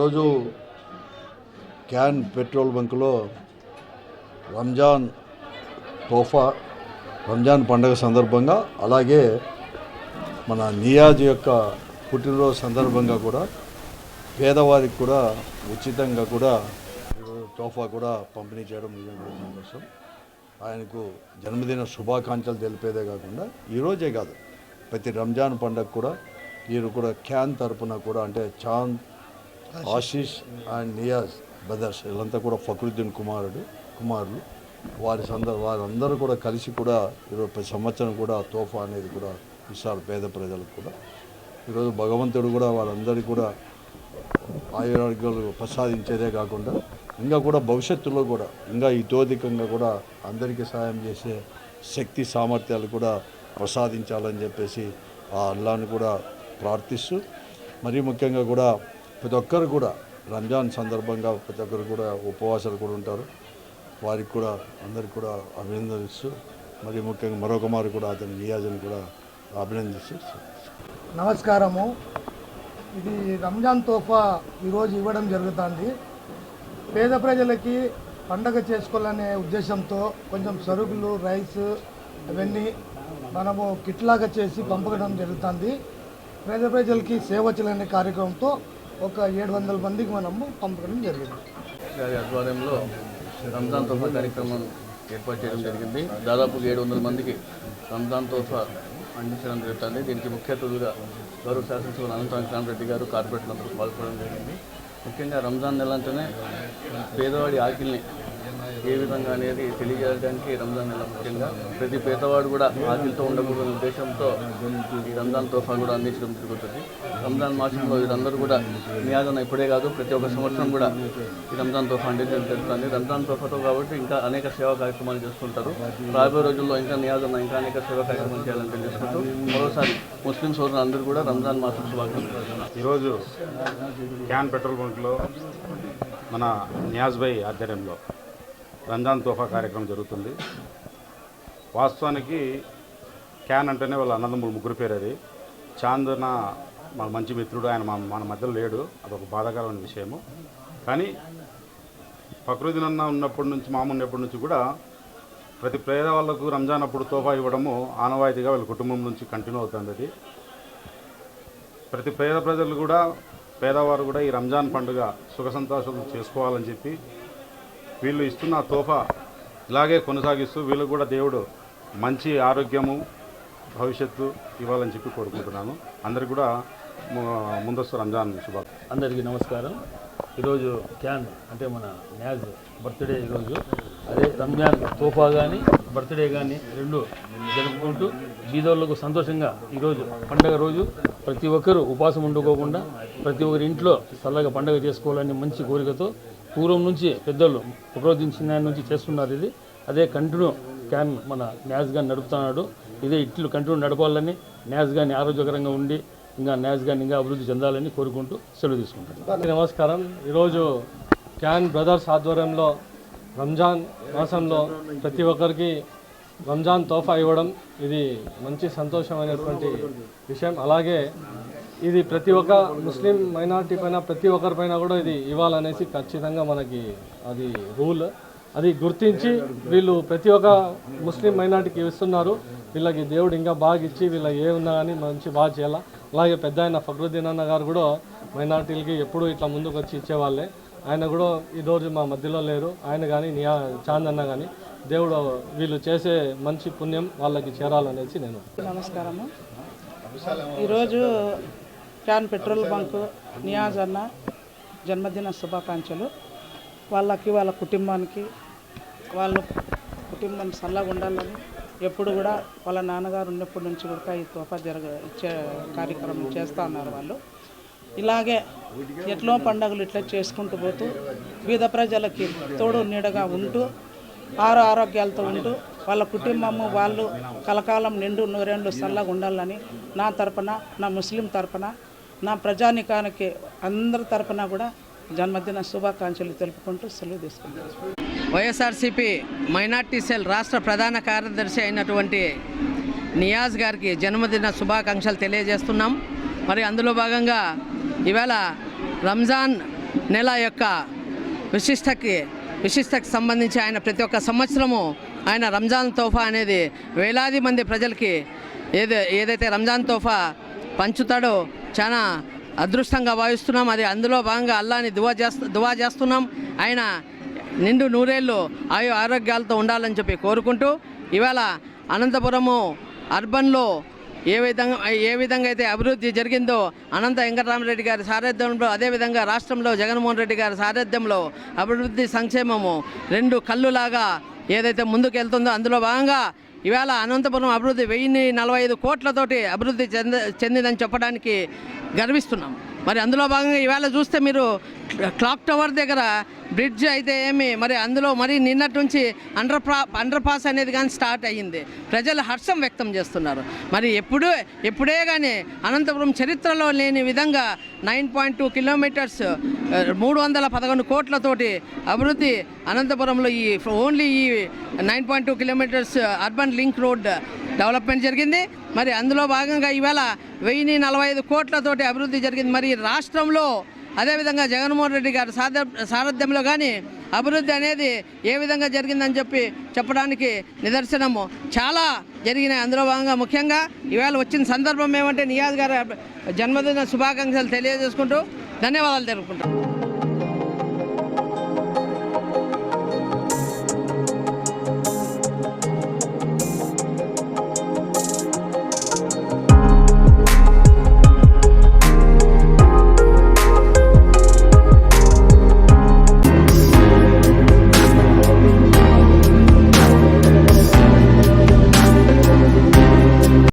ఈరోజు can petrol బంకులో రంజాన్ తోఫా రంజాన్ పండగ సందర్భంగా అలాగే మన నియాజ్ యొక్క పుట్టినరోజు సందర్భంగా కూడా పేదవారికి కూడా ఉచితంగా కూడా తోఫా కూడా పంపిణీ చేయడం కోసం ఆయనకు జన్మదిన శుభాకాంక్షలు తెలిపేదే కాకుండా ఈరోజే కాదు ప్రతి రంజాన్ పండగ కూడా వీరు కూడా క్యాన్ తరపున కూడా అంటే చాంద్ ఆశీష్ అండ్ నియాజ్ బ్రదర్స్ వీళ్ళంతా కూడా ఫక్రుద్దీన్ కుమారుడు కుమారులు. వారి సందర్ వారందరూ కూడా కలిసి కూడా ఇరవై సంవత్సరం కూడా తోఫా అనేది కూడా ఇస్తారు పేద ప్రజలకు కూడా. ఈరోజు భగవంతుడు కూడా వాళ్ళందరికీ కూడా ఆయురారోగ్యాలు ప్రసాదించేదే కాకుండా ఇంకా కూడా భవిష్యత్తులో కూడా ఇంకా ఇతోధికంగా కూడా అందరికీ సాయం చేసే శక్తి సామర్థ్యాలు కూడా ప్రసాదించాలని చెప్పేసి ఆ అల్లాను కూడా ప్రార్థిస్తూ మరీ ముఖ్యంగా కూడా ప్రతి ఒక్కరు కూడా రంజాన్ సందర్భంగా ప్రతి ఒక్కరు కూడా ఉపవాసాలు కూడా ఉంటారు. వారికి కూడా అందరికి కూడా అభినందిస్తూ మరి ముఖ్యంగా మరొక మారు కూడా అతని నియాజని కూడా అభినందిస్తూ నమస్కారము. ఇది రంజాన్ తోఫా ఈరోజు ఇవ్వడం జరుగుతుంది. పేద ప్రజలకి పండగ చేసుకోవాలనే ఉద్దేశంతో కొంచెం సరుకులు రైస్ అవన్నీ మనము కిట్లాగా చేసి పంపడం జరుగుతుంది. పేద ప్రజలకి సేవ చేయాలనే కార్యక్రమంతో ఒక ఏడు వందల మందికి మనము పంపడం జరిగింది. గారి ఆధ్వర్యంలో రంజాన్ తోఫా కార్యక్రమం ఏర్పాటు చేయడం జరిగింది. దాదాపు ఏడు వందల మందికి రంజాన్ తోఫా అందించడం జరుగుతుంది. దీనికి ముఖ్య అతిథులుగా గౌరవ శాసనసభ అనంతరామ రెడ్డి గారు కార్పొరేటర్లందరూ పాల్గొనడం జరిగింది. ముఖ్యంగా రంజాన్ నెల అంటేనే పేదవాడి ఆకిల్ని ఏ విధంగా అనేది తెలియజేయడానికి రంజాన్ నెల ముఖ్యంగా ప్రతి పేదవాడు కూడా ఆకలితో ఉండకూడదనే ఉద్దేశంతో ఈ రంజాన్ తోఫా కూడా అందించడం జరుగుతుంది. రంజాన్ మాసంలో వీరందరూ కూడా నియాదన ఇప్పుడే కాదు ప్రతి ఒక్క సంవత్సరం కూడా ఈ రంజాన్ తోఫా అందించడం జరుగుతుంది. రంజాన్ తోఫాతో కాబట్టి ఇంకా అనేక సేవా కార్యక్రమాలు చేస్తుంటారు. రాబోయే రోజుల్లో ఇంకా నియాదన ఇంకా అనేక సేవా కార్యక్రమాలు చేయాలని తెలియజేసుకుంటూ మరోసారి ముస్లిం సోదరులు అందరూ కూడా రంజాన్ మాసం శుభాకాంక్షలు. ఈరోజు క్యాన్ పెట్రోల్ బంక్లో మన నియాజ్ భాయ్ ఆధ్వర్యంలో రంజాన్ తోఫా కార్యక్రమం జరుగుతుంది. వాస్తవానికి క్యాన్ అంటేనే వాళ్ళ అన్నదమ్ములు ముగ్గురు పేరు అది. చాందన మన మంచి మిత్రుడు ఆయన మా మన మధ్యలో లేడు. అదొక బాధాకరమైన విషయము. కానీ ప్రకృతినన్న ఉన్నప్పటి నుంచి మామ ఉన్నప్పటి నుంచి కూడా ప్రతి పేదవాళ్ళకు రంజాన్ అప్పుడు తోఫా ఇవ్వడము ఆనవాయితీగా వాళ్ళ కుటుంబం నుంచి కంటిన్యూ అవుతుంది అది. ప్రతి పేద ప్రజలు కూడా పేదవారు కూడా ఈ రంజాన్ పండుగ సుఖ సంతోషాలు చేసుకోవాలని చెప్పి వీళ్ళు ఇస్తున్న తోఫా ఇలాగే కొనసాగిస్తూ వీళ్ళకు కూడా దేవుడు మంచి ఆరోగ్యము భవిష్యత్తు ఇవ్వాలని చెప్పి కోరుకుంటున్నాను. అందరికి కూడా ముందస్తు రంజాన్ శుభాకాంక్షలు అందరికీ నమస్కారం. ఈరోజు క్యాన్ అంటే మన న్యాజ్ బర్త్డే ఈరోజు. అదే రంజాన్ తోఫా కానీ బర్త్డే కానీ రెండు జరుపుకుంటూ బీదోళ్ళకు సంతోషంగా ఈరోజు పండగ రోజు ప్రతి ఒక్కరూ ఉపాసం ఉండుకోకుండా ప్రతి ఒక్కరి ఇంట్లో చల్లగా పండగ చేసుకోవాలని మంచి కోరికతో పూర్వం నుంచి పెద్దలు ఉపరోధించిన నుంచి చేస్తున్నారు ఇది. అదే కంటిన్యూ క్యాన్ మన న్యాజ్ గాని నడుపుతున్నాడు. ఇదే ఇట్లు కంటిన్యూ నడపాలని న్యాజ్ గాని ఆరోగ్యకరంగా ఉండి ఇంకా న్యాజ్ గాని ఇంకా అభివృద్ధి చెందాలని కోరుకుంటూ సెలవు తీసుకుంటాను నమస్కారం. ఈరోజు క్యాన్ బ్రదర్స్ ఆధ్వర్యంలో రంజాన్ మాసంలో ప్రతి ఒక్కరికి రంజాన్ తోఫా ఇవ్వడం ఇది మంచి సంతోషమైనటువంటి విషయం. అలాగే ఇది ప్రతి ఒక్క ముస్లిం మైనార్టీ పైన ప్రతి ఒక్కరి పైన కూడా ఇది ఇవ్వాలనేసి ఖచ్చితంగా మనకి అది రూల్. అది గుర్తించి వీళ్ళు ప్రతి ఒక్క ముస్లిం మైనార్టీకి ఇస్తున్నారు. వీళ్ళకి దేవుడు ఇంకా బాగా ఇచ్చి వీళ్ళకి ఏ ఉన్నా కానీ మంచి బాగా చేయాలా. అలాగే పెద్ద ఆయన ఫక్రుద్దీన్ అన్న గారు కూడా మైనార్టీలకి ఎప్పుడూ ఇట్లా ముందుకు వచ్చి ఇచ్చేవాళ్ళే. ఆయన కూడా ఈరోజు మా మధ్యలో లేరు. ఆయన కానీ నియా చాంద్ అన్న కానీ దేవుడు వీళ్ళు చేసే మంచి పుణ్యం వాళ్ళకి చేరాలనేసి నేను. నమస్కారము. ఈరోజు క్యాన్ పెట్రోల్ బంకు నియాజ్ అన్న జన్మదిన శుభాకాంక్షలు. వాళ్ళకి వాళ్ళ కుటుంబానికి వాళ్ళ కుటుంబం చల్లగా ఉండాలని ఎప్పుడు కూడా వాళ్ళ నాన్నగారు ఉన్నప్పటి నుంచి కూడా ఈ తోఫా జరగ ఇచ్చే కార్యక్రమం చేస్తూ ఉన్నారు వాళ్ళు. ఇలాగే ఎట్లో పండుగలు ఇట్లా చేసుకుంటూ పోతూ బీద ప్రజలకి తోడు నీడగా ఉంటూ ఆరు ఆరోగ్యాలతో ఉంటూ వాళ్ళ కుటుంబము వాళ్ళు కలకాలం నిండు నూరేళ్ళు చల్లగా ఉండాలని నా తరపున నా ముస్లిం తరపున నా ప్రజానికానికి అందరి తరపున కూడా జన్మదిన శుభాకాంక్షలు తెలుపుకుంటూ సెలవు తీసుకుంటాను వైఎస్ఆర్సీపీ మైనార్టీ సెల్ రాష్ట్ర ప్రధాన కార్యదర్శి అయినటువంటి నియాజ్ గారికి జన్మదిన శుభాకాంక్షలు తెలియజేస్తున్నాం. మరి అందులో భాగంగా ఈవేళ రంజాన్ నెల యొక్క విశిష్టకి విశిష్టకి సంబంధించి ఆయన ప్రతి ఒక్క సంవత్సరము ఆయన రంజాన్ తోఫా అనేది వేలాది మంది ప్రజలకి ఏది ఏదైతే రంజాన్ తోఫా పంచుతాడో చాలా అదృష్టంగా భావిస్తున్నాం. అది అందులో భాగంగా అల్లాని దువా చేస్తు దువా చేస్తున్నాం. ఆయన నిండు నూరేళ్ళు ఆయు ఆరోగ్యాలతో ఉండాలని చెప్పి కోరుకుంటూ ఇవాళ అనంతపురము అర్బన్లో ఏ విధంగా ఏ విధంగా అయితే అభివృద్ధి జరిగిందో అనంత వెంకటరామరెడ్డి గారి సారథ్యంలో అదేవిధంగా రాష్ట్రంలో జగన్మోహన్ రెడ్డి గారి సారథ్యంలో అభివృద్ధి సంక్షేమము రెండు కళ్ళులాగా ఏదైతే ముందుకు వెళ్తుందో అందులో భాగంగా ఇవాళ అనంతపురం అభివృద్ధి వెయ్యి నలభై ఐదు కోట్లతోటి అభివృద్ధి చెంద చెందిందని చెప్పడానికి గర్విస్తున్నాం. మరి అందులో భాగంగా ఇవాళ చూస్తే మీరు క్లాక్ టవర్ దగ్గర బ్రిడ్జ్ అయితే ఏమి మరి అందులో మరి నిన్నటి నుంచి అండర్ పా అండర్ పాస్ అనేది కానీ స్టార్ట్ అయ్యింది. ప్రజలు హర్షం వ్యక్తం చేస్తున్నారు. మరి ఎప్పుడు ఎప్పుడే కానీ అనంతపురం చరిత్రలో లేని విధంగా నైన్ పాయింట్ టూ కిలోమీటర్స్ మూడు వందల పదకొండు కోట్లతోటి అభివృద్ధి అనంతపురంలో ఈ ఓన్లీ ఈ nine point two kilometers urban link road development జరిగింది. మరి అందులో భాగంగా ఈవేళ వెయ్యి నలభై ఐదు కోట్లతోటి అభివృద్ధి జరిగింది. మరి రాష్ట్రంలో అదేవిధంగా జగన్మోహన్ రెడ్డి గారి సార సారథ్యంలో కానీ అభివృద్ధి అనేది ఏ విధంగా జరిగిందని చెప్పి చెప్పడానికి నిదర్శనము. చాలా జరిగినాయి. అందులో భాగంగా ముఖ్యంగా ఈవేళ వచ్చిన సందర్భం ఏమంటే నియాజ్ గారి జన్మదిన శుభాకాంక్షలు తెలియజేసుకుంటూ ధన్యవాదాలు తెలుపుకుంటాం